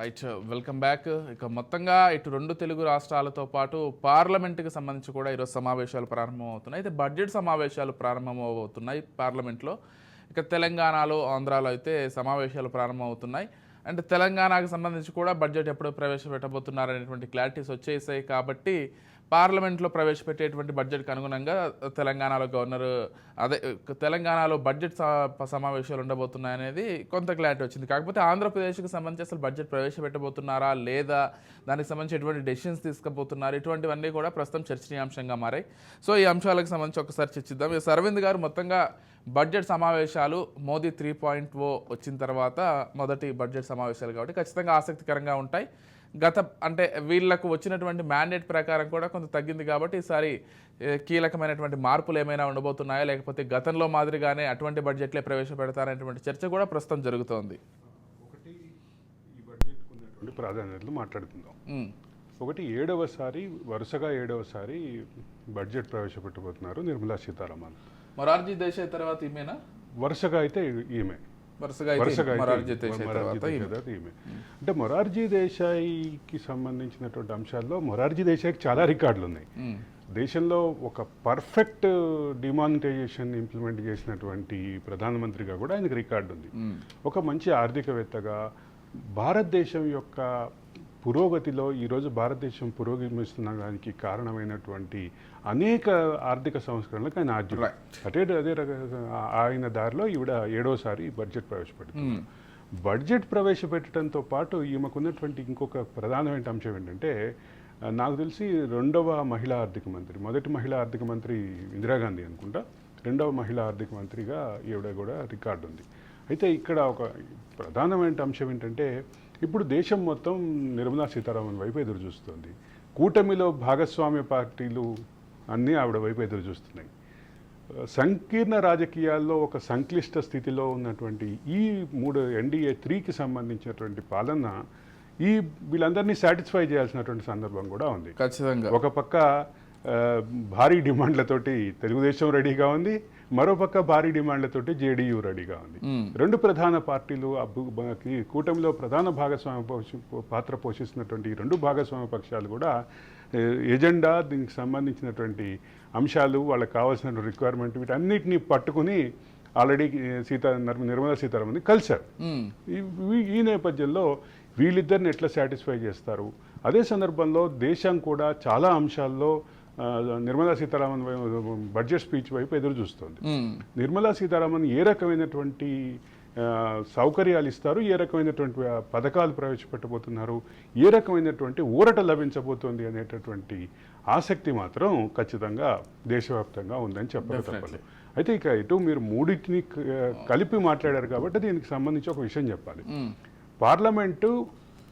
Right welcome back. ఇక మొత్తంగా ఇటు రెండు తెలుగు రాష్ట్రాలతో పాటు పార్లమెంట్కి సంబంధించి కూడా ఈరోజు సమావేశాలు ప్రారంభమవుతున్నాయి. అయితే బడ్జెట్ సమావేశాలు ప్రారంభమవుతున్నాయి పార్లమెంట్లో. ఇక తెలంగాణలో ఆంధ్రాలో అయితే సమావేశాలు ప్రారంభమవుతున్నాయి. అంటే తెలంగాణకు సంబంధించి కూడా బడ్జెట్ ఎప్పుడు ప్రవేశపెట్టబోతున్నారు అనేటువంటి క్లారిటీస్ వచ్చేసాయి. కాబట్టి పార్లమెంట్లో ప్రవేశపెట్టేటువంటి బడ్జెట్కి అనుగుణంగా తెలంగాణలో గవర్నర్ అదే తెలంగాణలో బడ్జెట్ స- సమావేశాలు ఉండబోతున్నాయనేది కొంత క్లారిటీ వచ్చింది. కాకపోతే ఆంధ్రప్రదేశ్కి సంబంధించి అసలు బడ్జెట్ ప్రవేశపెట్టబోతున్నారా లేదా దానికి సంబంధించి ఎటువంటి డెసిషన్స్ తీసుకుపోతున్నారు? ఇటువంటివన్నీ కూడా ప్రస్తుతం చర్చనీయాంశంగా మారాయి. సో ఈ అంశాలకు సంబంధించి ఒకసారి చర్చిద్దాం. ఇక అరవింద్ గారు మొత్తంగా బడ్జెట్ సమావేశాలు మోదీ త్రీ పాయింట్ ఓ వచ్చిన తర్వాత మొదటి బడ్జెట్ సమావేశాలు కాబట్టి ఖచ్చితంగా ఆసక్తికరంగా ఉంటాయి. గత అంటే వీళ్ళకు వచ్చినటువంటి మ్యాండేట్ ప్రకారం కూడా కొంత తగ్గింది కాబట్టి ఈసారి కీలకమైనటువంటి మార్పులు ఏమైనా ఉండబోతున్నాయా? లేకపోతే గతంలో మాదిరిగానే అటువంటి బడ్జెట్లే ప్రవేశపెడతారనేటువంటి చర్చ కూడా ప్రస్తుతం జరుగుతోంది. ఒకటి ఈ బడ్జెట్ ఉన్నటువంటి ప్రాధాన్యతలు మాట్లాడుకుందాం. ఒకటి ఏడవసారి వరుసగా ఏడవసారి బడ్జెట్ ప్రవేశపెట్టబోతున్నారు నిర్మలా సీతారామన్. మొరార్జీ దేశాయ్ తర్వాత ఈమెనా? వరుసగా అయితే ఈమె. వరుసగా అంటే మొరార్జీ దేశాయికి సంబంధించినటువంటి అంశాల్లో మొరార్జీ దేశాయ్కి చాలా రికార్డులు ఉన్నాయి. దేశంలో ఒక పర్ఫెక్ట్ డిమానిటైజేషన్ ఇంప్లిమెంట్ చేసినటువంటి ప్రధానమంత్రిగా కూడా ఆయనకు రికార్డు ఉంది. ఒక మంచి ఆర్థికవేత్తగా భారతదేశం యొక్క పురోగతిలో ఈరోజు భారతదేశం పురోగమిస్తున్న దానికి కారణమైనటువంటి అనేక ఆర్థిక సంస్కరణలకు ఆయన ఆద్యుడు. అదే అదే ఆయన దారిలో ఈవిడ ఏడోసారి బడ్జెట్ ప్రవేశపెడుతుంది. ఉమ్, బడ్జెట్ ప్రవేశపెట్టడంతో పాటు ఈమెకున్నటువంటి ఇంకొక ప్రధానమైన అంశం ఏంటంటే నాకు తెలిసి రెండవ మహిళా ఆర్థిక మంత్రి మొదటి మహిళా ఆర్థిక మంత్రి ఇందిరాగాంధీ అనుకుంటా రెండవ మహిళా ఆర్థిక మంత్రిగా ఈవిడ కూడా రికార్డు ఉంది అయితే ఇక్కడ ఒక ప్రధానమైన అంశం ఏంటంటే ఇప్పుడు దేశం మొత్తం నిర్మలా సీతారామన్ వైపు ఎదురు చూస్తుంది. కూటమిలో భాగస్వామ్య పార్టీలు అన్నీ ఆవిడ వైపు ఎదురు చూస్తున్నాయి. సంకీర్ణ రాజకీయాల్లో ఒక సంక్లిష్ట స్థితిలో ఉన్నటువంటి ఈ మూడు ఎన్డీఏ త్రీకి సంబంధించినటువంటి పాలన ఈ వీళ్ళందరినీ సాటిస్ఫై చేయాల్సినటువంటి సందర్భం కూడా ఉంది. ఖచ్చితంగా. ఒక పక్క భారీ డిమాండ్లతోటి తెలుగుదేశం రెడీగా ఉంది. మరో పక్క భారీ డిమాండ్లతోటి జేడీయూ రెడీగా ఉంది. రెండు ప్రధాన పార్టీలు కూటమిలో ప్రధాన భాగస్వామ్య పాత్ర పోషిస్తున్నటువంటి రెండు భాగస్వామ్య పక్షాలు కూడా ఎజెండా దీనికి సంబంధించినటువంటి అంశాలు వాళ్ళకి కావాల్సిన రిక్వైర్మెంట్ వీటన్నిటిని పట్టుకుని ఆల్రెడీ సీతా నిర్మ- నిర్మలా సీతారామన్ కలిశారు. ఈ- నేపథ్యంలో వీళ్ళిద్దరిని ఎట్లా సాటిస్ఫై చేస్తారు? అదే సందర్భంలో దేశం కూడా చాలా అంశాల్లో నిర్మలా సీతారామన్ బడ్జెట్ స్పీచ్ వైపు ఎదురు చూస్తుంది. నిర్మలా సీతారామన్ ఏ రకమైనటువంటి సౌకర్యాలు ఇస్తారు? ఏ రకమైనటువంటి పథకాలు ప్రవేశపెట్టబోతున్నారు? ఏ రకమైనటువంటి ఊరట లభించబోతోంది అనేటటువంటి ఆసక్తి మాత్రం ఖచ్చితంగా దేశవ్యాప్తంగా ఉందని చెప్పక తప్పదు. అయితే ఇక ఇటు మీరు మూడింటిని కలిపి మాట్లాడారు కాబట్టి దీనికి సంబంధించి ఒక విషయం చెప్పాలి. పార్లమెంటు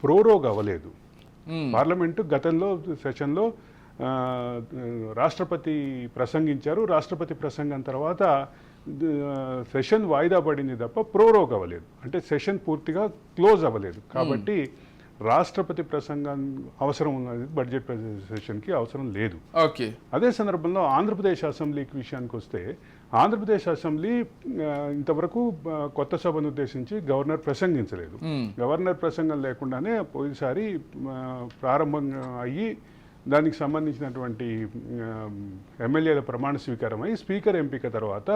ప్రోరోగ్ అవ్వలేదు. పార్లమెంటు గతంలో సెషన్లో రాష్ట్రపతి ప్రసంగించారు. రాష్ట్రపతి ప్రసంగం తర్వాత సెషన్ వాయిదా పడింది తప్ప ప్రోరోగ్ అవ్వలేదు. అంటే సెషన్ పూర్తిగా క్లోజ్ అవ్వలేదు. కాబట్టి రాష్ట్రపతి ప్రసంగం అవసరం ఉన్నది బడ్జెట్ సెషన్కి అవసరం లేదు. ఓకే. అదే సందర్భంలో ఆంధ్రప్రదేశ్ అసెంబ్లీకి విషయానికి వస్తే ఆంధ్రప్రదేశ్ అసెంబ్లీ ఇంతవరకు కొత్త సభను ఉద్దేశించి గవర్నర్ ప్రసంగించలేదు. గవర్నర్ ప్రసంగం లేకుండానే పోయినసారి ప్రారంభం అయ్యి దానికి సంబంధించినటువంటి ఎమ్మెల్యేల ప్రమాణ స్వీకారం అయ్యి స్పీకర్ ఎంపిక తర్వాత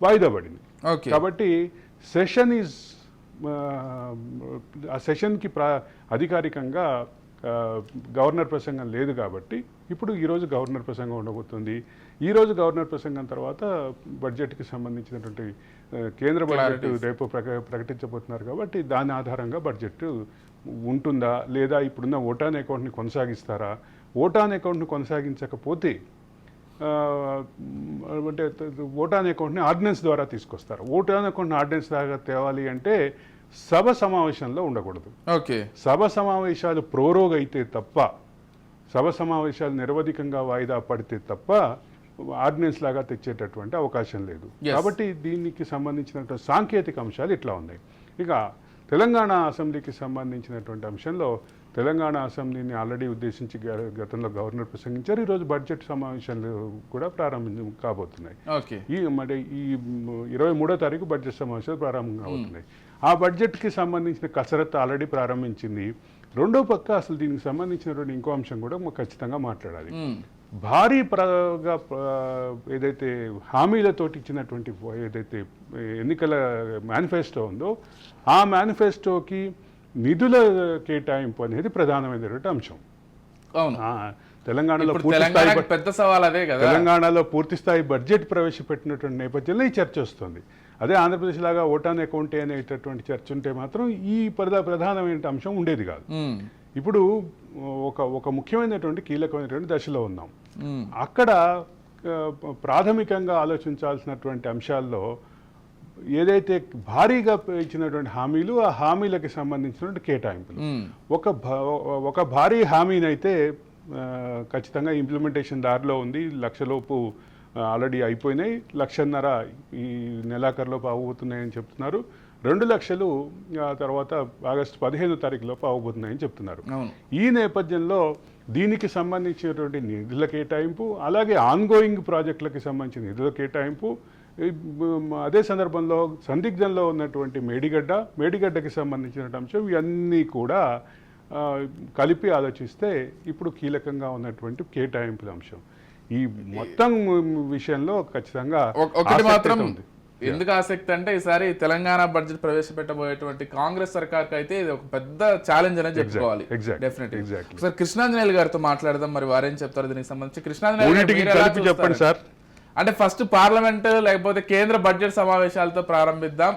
వాయిదా పడింది. కాబట్టి సెషన్ ఈజ్ ఆ సెషన్కి ప్రా అధికారికంగా గవర్నర్ ప్రసంగం లేదు కాబట్టి ఇప్పుడు ఈరోజు గవర్నర్ ప్రసంగం ఉండబోతుంది. ఈరోజు గవర్నర్ ప్రసంగం తర్వాత బడ్జెట్కి సంబంధించినటువంటి కేంద్ర బడ్జెట్. రేపు ప్రక ప్రకటించబోతున్నారు కాబట్టి దాని ఆధారంగా బడ్జెట్ ఉంటుందా లేదా ఇప్పుడున్న ఓటాన్ అకౌంట్ని కొనసాగిస్తారా ఓటాన్ అకౌంట్ని కొనసాగించకపోతే అంటే ఓటాన్ అకౌంట్ని ఆర్డినెన్స్ ద్వారా తీసుకొస్తారు. ఓటాన్ అకౌంట్ని ఆర్డినెన్స్ ద్వారా తేవాలి అంటే సభ సమావేశంలో ఉండకూడదు. ఓకే. సభ సమావేశాలు ప్రోరోగ్ అయితే తప్ప సభ సమావేశాలు నిరవధికంగా వాయిదా పడితే తప్ప ఆర్డినెన్స్ లాగా తెచ్చేటటువంటి అవకాశం లేదు. కాబట్టి దీనికి సంబంధించినటువంటి సాంకేతిక అంశాలు ఇట్లా ఉన్నాయి. ఇక తెలంగాణ అసెంబ్లీకి సంబంధించినటువంటి అంశంలో తెలంగాణ అసెంబ్లీని ఆల్రెడీ ఉద్దేశించి గతంలో గవర్నర్ ప్రసంగించారు. ఈరోజు బడ్జెట్ సమావేశాలు కూడా ప్రారంభం కాబోతున్నాయి. ఓకే. ఈ మరి ఈ ఇరవై మూడో తారీఖు బడ్జెట్ సమావేశాలు ప్రారంభం అవుతున్నాయి ఆ బడ్జెట్కి సంబంధించిన కసరత్తు ఆల్రెడీ ప్రారంభించింది. రెండో పక్క అసలు దీనికి సంబంధించినటువంటి ఇంకో అంశం కూడా ఖచ్చితంగా మాట్లాడాలి. భారీ ప్రగా ప్ర- ఏదైతే హామీలతోటి ఇచ్చినటువంటి ఏదైతే ఎన్నికల మేనిఫెస్టో ఉందో ఆ మేనిఫెస్టోకి నిధుల కేటాయింపు అనేది ప్రధానమైనటువంటి అంశం. అవును. తెలంగాణలో పెద్ద సవాల్ అదే కదా. తెలంగాణలో పూర్తి స్థాయి బడ్జెట్ ప్రవేశపెట్టినటువంటి నేపథ్యంలో ఈ చర్చ వస్తుంది. అదే ఆంధ్రప్రదేశ్ లాగా ఓటాన్ అకౌంటే అనేటటువంటి చర్చ ఉంటే మాత్రం ఈ ప్రధా ప్రధానమైన అంశం ఉండేది కాదు. ఇప్పుడు ఒక ఒక ముఖ్యమైనటువంటి కీలకమైనటువంటి దశలో ఉన్నాం. అక్కడ ప్రాథమికంగా ఆలోచించాల్సినటువంటి అంశాల్లో ఏదైతే భారీగా ఇచ్చినటువంటి హామీలు ఆ హామీలకు సంబంధించినటువంటి కేటాయింపులు. ఒక ఒక భారీ హామీనైతే ఖచ్చితంగా ఇంప్లిమెంటేషన్ దారిలో ఉంది. లక్షలోపు ఆల్రెడీ అయిపోయినాయి. లక్షన్నర ఈ నెలాఖరులోపు అవబోతున్నాయని చెప్తున్నారు. రెండు లక్షలు ఆ తర్వాత ఆగస్టు పదిహేను తారీఖులోపు అవబోతున్నాయని చెప్తున్నారు. ఈ నేపథ్యంలో దీనికి సంబంధించినటువంటి నిధుల కేటాయింపు అలాగే ఆన్గోయింగ్ ప్రాజెక్టులకి సంబంధించిన నిధుల కేటాయింపు అదే సందర్భంలో సందిగ్ధంలో ఉన్నటువంటి మేడిగడ్డ మేడిగడ్డకి సంబంధించిన అంశం ఇవన్నీ కూడా కలిపి ఆలోచిస్తే ఇప్పుడు కీలకంగా ఉన్నటువంటి కేటాయింపుల అంశం. ఈ మొత్తం విషయంలో ఖచ్చితంగా ఒక- ఒకటి మాత్రం ఎందుకు ఆసక్తి అంటే ఈసారి తెలంగాణ బడ్జెట్ ప్రవేశపెట్టబోయేటువంటి కాంగ్రెస్ సర్కార్ అయితే ఇది ఒక పెద్ద ఛాలెంజ్ అనే చెప్పుకోవాలి. డెఫినెట్. సార్ కృష్ణాంజనేయులు గారితో మాట్లాడదాం మరి వారేం చెప్తారు దీనికి సంబంధించి? కృష్ణాంజనేయులు చెప్పండి? సార్. అంటే ఫస్ట్ పార్లమెంట్ లేకపోతే కేంద్ర బడ్జెట్ సమావేశాలతో ప్రారంభిద్దాం.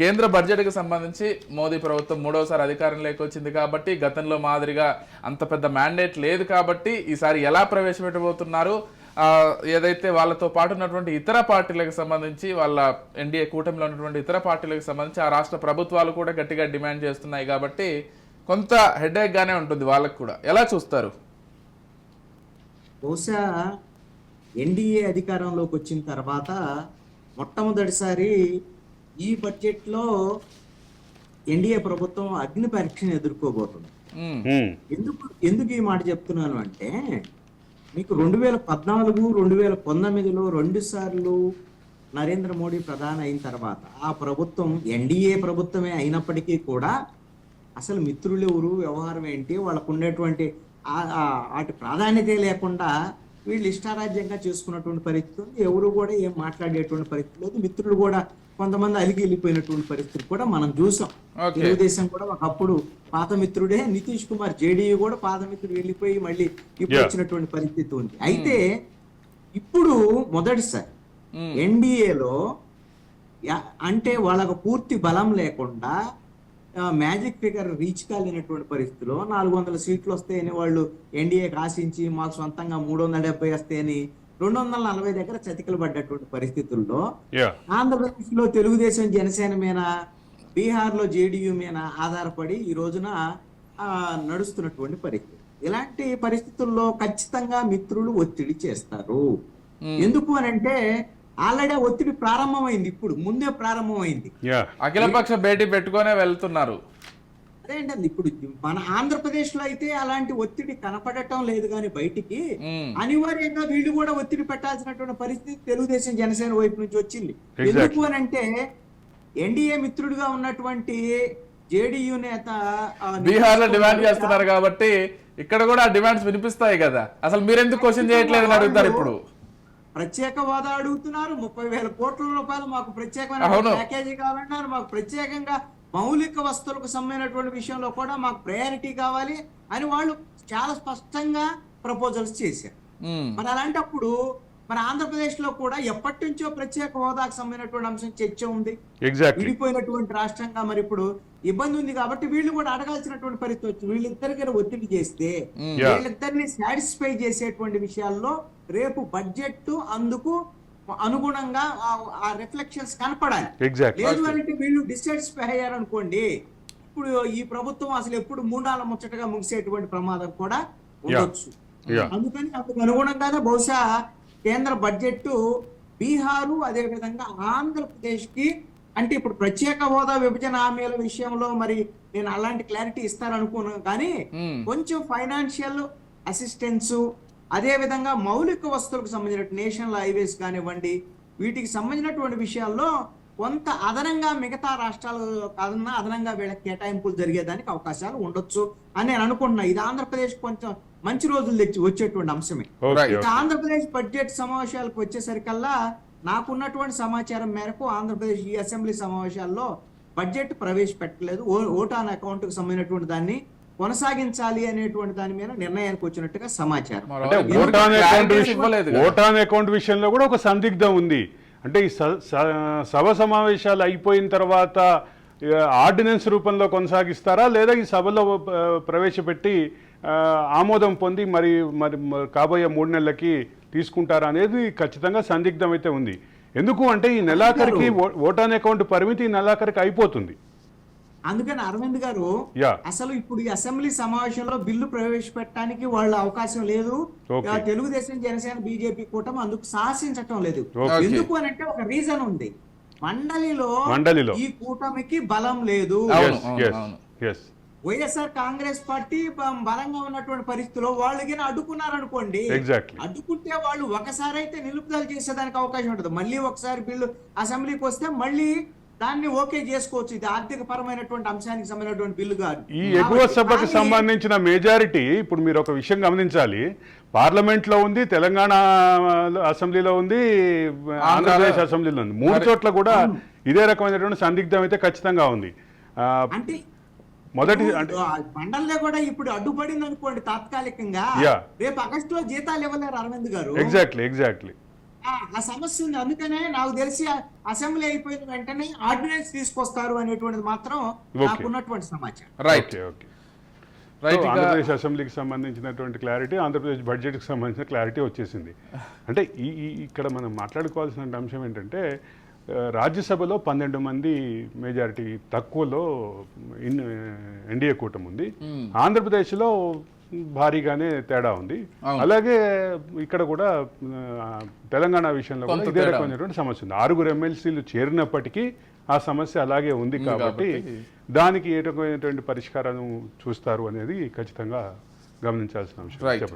కేంద్ర బడ్జెట్కి సంబంధించి మోదీ ప్రభుత్వం మూడవసారి అధికారంలోకి వచ్చింది కాబట్టి గతంలో మాదిరిగా అంత పెద్ద మ్యాండేట్ లేదు కాబట్టి ఈసారి ఎలా ప్రవేశపెట్టబోతున్నారు? ఏదైతే వాళ్ళతో పాటు ఉన్నటువంటి ఇతర పార్టీలకు సంబంధించి వాళ్ళ ఎన్డీఏ కూటమిలో ఉన్నటువంటి ఇతర పార్టీలకు సంబంధించి ఆ రాష్ట్ర ప్రభుత్వాలు కూడా గట్టిగా డిమాండ్ చేస్తున్నాయి కాబట్టి కొంత హెడేక్ గానే ఉంటుంది వాళ్ళకు కూడా. ఎలా చూస్తారు? బహుశా ఎన్డీఏ అధికారంలోకి వచ్చిన తర్వాత మొట్టమొదటిసారి ఈ బడ్జెట్లో ఎన్డీఏ ప్రభుత్వం అగ్ని పరీక్షను ఎదుర్కోబోతుంది. ఎందుకు ఎందుకు ఈ మాట చెప్తున్నాను అంటే మీకు రెండు వేల పద్నాలుగు రెండు వేల పంతొమ్మిదిలో రెండు సార్లు నరేంద్ర మోడీ ప్రధాని అయిన తర్వాత ఆ ప్రభుత్వం ఎన్డీఏ ప్రభుత్వమే అయినప్పటికీ కూడా అసలు మిత్రులు ఎవరు వ్యవహారం ఏంటి వాళ్ళకు ఉండేటువంటి వాటి ప్రాధాన్యత లేకుండా వీళ్ళు ఇష్టారాజ్యంగా చేసుకున్నటువంటి పరిస్థితి ఉంది. ఎవరు కూడా ఏం మాట్లాడేటువంటి పరిస్థితి లేదు. మిత్రులు కూడా కొంతమంది అలిగి వెళ్ళిపోయినటువంటి పరిస్థితి కూడా మనం చూసాం. తెలుగుదేశం కూడా ఒకప్పుడు పాత మిత్రుడే నితీష్ కుమార్ జేడీయూ కూడా పాత మిత్రుడు వెళ్ళిపోయి మళ్ళీ ఇప్పుడు. వచ్చినటువంటి పరిస్థితి ఉంది. అయితే ఇప్పుడు మొదటిసారి ఉమ్, ఎన్డీఏలో అంటే వాళ్ళకు పూర్తి బలం లేకుండా మ్యాజిక్ ఫిగర్ రీచ్ కాలేనటువంటి పరిస్థితిలో నాలుగు వందల సీట్లు వస్తాయని వాళ్ళు ఎన్డీఏకి ఆశించి మాకు సొంతంగా మూడు వందల డెబ్బై వస్తాయని రెండు వందల నలభై దగ్గర చతికిలు పడ్డటువంటి పరిస్థితుల్లో యా ఆంధ్రప్రదేశ్లో తెలుగుదేశం జనసేన మీద బీహార్లో జేడీయూ మీద ఆధారపడి ఈ రోజున ఆ, నడుస్తున్నటువంటి పరిస్థితి. ఇలాంటి పరిస్థితుల్లో ఖచ్చితంగా మిత్రులు ఒత్తిడి చేస్తారు. ఎందుకు అని అంటే ఆల్రెడీ ఒత్తిడి ప్రారంభమైంది ఇప్పుడు ముందే ప్రారంభమైంది. అఖిలపక్ష భేటీ పెట్టుకునే వెళ్తున్నారు. అదేంటండి ఇప్పుడు మన ఆంధ్రప్రదేశ్లో అయితే అలాంటి ఒత్తిడి కనపడటం లేదు కానీ బయటికి అనివార్యంగా వీళ్ళు కూడా ఒత్తిడి పెట్టాల్సినటువంటి పరిస్థితి తెలుగుదేశం జనసేన వైపు నుంచి వచ్చింది. ఎందుకు అని అంటే ఎన్డీఏ మిత్రుడిగా ఉన్నటువంటి జేడీయూ నేత బీహార్లో డిమాండ్ చేస్తున్నారు కాబట్టి ఇక్కడ కూడా డిమాండ్స్ వినిపిస్తాయి కదా. అసలు మీరెందుకు క్వశ్చన్ చేయట్లేదని అడుగుతారు ఇప్పుడు? ప్రత్యేక హోదా అడుగుతున్నారు. ముప్పై వేల కోట్ల రూపాయలు మాకు ప్రత్యేకమైన. ప్యాకేజీ కావాలన్నారు. మాకు ప్రత్యేకంగా మౌలిక వస్తువులకు సంబంధించినటువంటి విషయంలో కూడా మాకు ప్రయారిటీ కావాలి అని వాళ్ళు చాలా స్పష్టంగా ప్రపోజల్స్ చేశారు. మరి అలాంటప్పుడు మన ఆంధ్రప్రదేశ్లో కూడా ఎప్పటి నుంచో ప్రత్యేక హోదాకు సంబంధించినటువంటి అంశం చర్చ ఉంది. విడిపోయినటువంటి రాష్ట్రంగా మరి ఇప్పుడు ఇబ్బంది ఉంది కాబట్టి వీళ్ళు కూడా అడగాల్సినటువంటి పరిస్థితి వచ్చి వీళ్ళిద్దరికి ఒత్తిడి చేస్తే Yeah. వీళ్ళిద్దరిని సాటిస్ఫై చేసేటువంటి విషయాల్లో రేపు బడ్జెట్ అందుకు అనుగుణంగా ఆ- రిఫ్లెక్షన్స్ కనపడాలి. లేదు అంటే వీళ్ళు డిస్సాటిస్ఫై అయ్యారనుకోండి ఇప్పుడు ఈ ప్రభుత్వం అసలు ఎప్పుడు మూడాల ముచ్చటగా ముగిసేటువంటి ప్రమాదం కూడా ఉండొచ్చు. అందుకని అందుకు అనుగుణంగానే బహుశా కేంద్ర బడ్జెట్ బీహారు అదే విధంగా ఆంధ్రప్రదేశ్కి అంటే ఇప్పుడు ప్రత్యేక హోదా విభజన హామీల విషయంలో మరి నేను అలాంటి క్లారిటీ ఇస్తారనుకున్నాను కానీ కొంచెం ఫైనాన్షియల్ అసిస్టెన్స్ అదే విధంగా మౌలిక వస్తువులకు సంబంధించిన నేషనల్ హైవేస్ కానివ్వండి వీటికి సంబంధించినటువంటి విషయాల్లో కొంత అదనంగా మిగతా రాష్ట్రాలు అదన అదనంగా వీళ్ళకి కేటాయింపులు జరిగేదానికి అవకాశాలు ఉండొచ్చు అని నేను అనుకుంటున్నా. ఇది ఆంధ్రప్రదేశ్ కొంచెం మంచి రోజులు తెచ్చి వచ్చేటువంటి అంశమే. ఆంధ్రప్రదేశ్ బడ్జెట్ సమావేశాలకు వచ్చేసరికల్లా నాకున్నటువంటి సమాచారం మేరకు ఆంధ్రప్రదేశ్ ఈ అసెంబ్లీ సమావేశాల్లో బడ్జెట్ ప్రవేశపెట్టలేదు. ఓ- ఓటాన్ అకౌంట్కు సంబంధించినటువంటి దాన్ని కొనసాగించాలి అనేటువంటి దాని మీద నిర్ణయానికి వచ్చినట్టుగా సమాచారం. ఎవరికి ఓటాన్ అకౌంట్ విషయంలో కూడా ఒక సందిగ్ధం ఉంది. అంటే ఈ స- స- సభ సమావేశాలు అయిపోయిన తర్వాత ఆర్డినెన్స్ రూపంలో కొనసాగిస్తారా? లేదా ఈ సభలో ప్రవేశపెట్టి ఆమోదం పొంది మరి మరి కాబోయే మూడు నెలలకి తీసుకుంటారా అనేది ఖచ్చితంగా సందిగ్ధం అయితే ఉంది. ఎందుకు అంటే ఈ నెలాఖరికి ఓటాన్ అకౌంట్ పరిమితి ఈ నెలాఖరికి అయిపోతుంది. అందుకని అరవింద్ గారు యా. అసలు ఇప్పుడు ఈ అసెంబ్లీ సమావేశంలో బిల్లు ప్రవేశపెట్టడానికి వాళ్ళ అవకాశం లేదు. తెలుగుదేశం జనసేన బీజేపీ కూటమి అందుకు సాహసించటం లేదు. ఎందుకు అని అంటే ఒక రీజన్ ఉంది. మండలిలో మండలిలో. ఈ కూటమికి బలం లేదు. వైఎస్ఆర్ కాంగ్రెస్ పార్టీ బలంగా ఉన్నటువంటి పరిస్థితిలో వాళ్ళు గిన అడ్డుకున్నారనుకోండి ఎగ్జాక్ట్లీ అడ్డుకుంటే వాళ్ళు ఒకసారి అయితే నిలుపుదల చేసేదానికి అవకాశం ఉంటుంది. మళ్ళీ ఒకసారి బిల్లు అసెంబ్లీకి వస్తే మళ్ళీ దాన్ని ఓకే చేసుకోవచ్చు. ఇది ఆర్థిక పరమైనటువంటి అంశానికి సంబంధించినటువంటి బిల్లు కాదు. ఈ ఎగువ సభకు కానీ- సంబంధించిన మెజారిటీ ఇప్పుడు మీరు ఒక విషయం గమనించాలి. పార్లమెంట్లో ఉంది తెలంగాణ అసెంబ్లీలో ఉంది ఆంధ్రప్రదేశ్ అసెంబ్లీలో ఉంది. మూడు చోట్ల కూడా ఇదే రకమైనటువంటి సందిగ్ధం అయితే ఖచ్చితంగా ఉంది. అంటే మొదటి మండలిలో కూడా ఇప్పుడు అడ్డుపడింది అనుకోండి తాత్కాలికంగా. రేపు ఆగస్టులో జీతాలు ఇవ్వలేరు అరవింద్ గారు. ఎగ్జాక్ట్లీ ఎగ్జాక్ట్లీ ఆ ఆ సమస్య ఉంది. అందుకనే నాకు తెలిసి అసెంబ్లీ అయిపోయిన వెంటనే ఆర్డినెన్స్ తీసుకొస్తారు అనేటువంటిది మాత్రం. నాకున్నటువంటి సమాచారం. రైట్ ఓకే ఆంధ్రప్రదేశ్ అసెంబ్లీకి సంబంధించినటువంటి క్లారిటీ ఆంధ్రప్రదేశ్ బడ్జెట్కి సంబంధించిన క్లారిటీ వచ్చేసింది. అంటే ఈ ఇక్కడ మనం మాట్లాడుకోవాల్సిన అంశం ఏంటంటే రాజ్యసభలో పన్నెండు మంది మెజారిటీ తక్కువలో ఇన్ ఎన్డీఏ కూటమి ఉంది. ఆంధ్రప్రదేశ్లో భారీగానే తేడా ఉంది. అలాగే ఇక్కడ కూడా తెలంగాణ విషయంలో కూడా ఇదే రకమైనటువంటి సమస్య ఉంది. ఆరుగురు ఎమ్మెల్సీలు చేరినప్పటికీ ఆ సమస్య అలాగే ఉంది కాబట్టి దానికి ఏ రకమైనటువంటి పరిష్కారం చూస్తారు అనేది ఖచ్చితంగా గమనించాల్సిన అంశం. చెప్పండి.